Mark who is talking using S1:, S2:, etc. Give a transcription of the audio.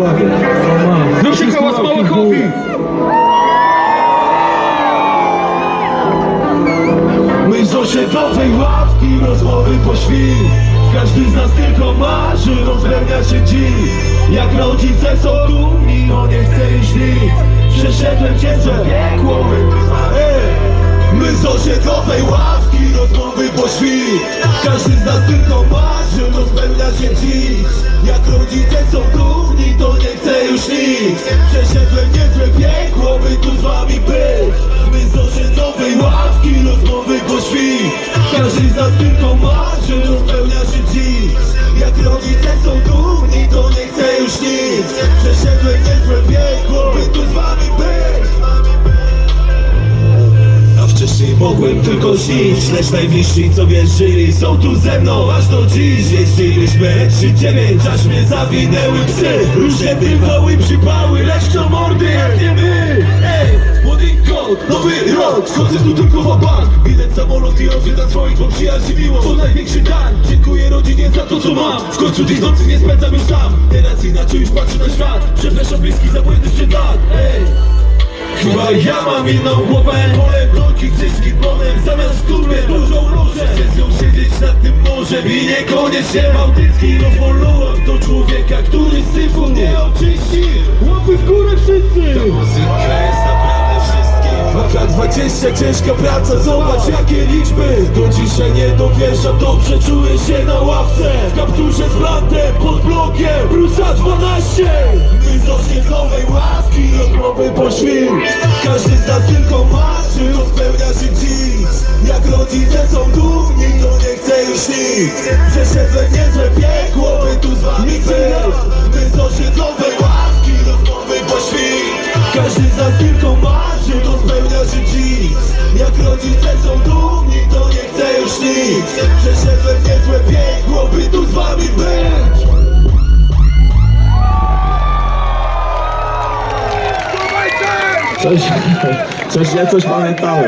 S1: Dokładnie.
S2: Zróbcie hałas Małachowi!
S3: My z osiedlowej ławki rozmowy po świt Każdy z nas tylko marzy, rozpełnia się dziś Jak rodzice są dumni, o nie chce iść nic. Przeszedłem ciężkie piekło, Ej! My z osiedlowej ławki rozmowy po świt Każdy z nas tylko marzy, rozpełnia się dziś Jak rodzice są dumni, Przeszedłem mogłem tylko śnić Lecz najbliżsi co wierzyli są tu ze mną aż do dziś. Jeździliśmy 3-9 aż mnie zawinęły psy. Różne bywały przypały, lecz to mordy jak nie my. Ej, młody kot, nowy rok. Wchodzę tu tylko w bank Bilet, samolot i odwiedzam swoich, bo przyjaźń i To największy dar, dziękuję rodzinie za to co mam. W końcu tych nocy nie spędzam już sam. Teraz inaczej już patrzę na świat. Przepraszam bliski za błędy sprzed lat. Ej Chyba ja mam inną głowę. Wolę bloki gdzieś z kibonem Zamiast turmie dużą różę. Chcę siedzieć nad tym morzem I niekoniecznie bałtycki. Rozwoląłem do człowieka, który syfu nie oczyści Łapy w górę wszyscy! Ta muzyka jest naprawdę wszystkim. 2K20 ciężka praca, zobacz jakie liczby! Do dzisiaj nie dowierzam, dobrze czuję się na ławce. W kapturze z blantem, pod blokiem, Brusa 12 nic Przeszedłem niezłe piekło, by tu z wami być. My z osiedlowej ławki, rozmowy po świt Każdy z nas tylko marzy, to spełnia się dziś. Jak rodzice są dumni, to nie chce już nic. Przeszedłem niezłe piekło, by tu z wami być.
S1: Coś, coś, ja coś pamiętałem.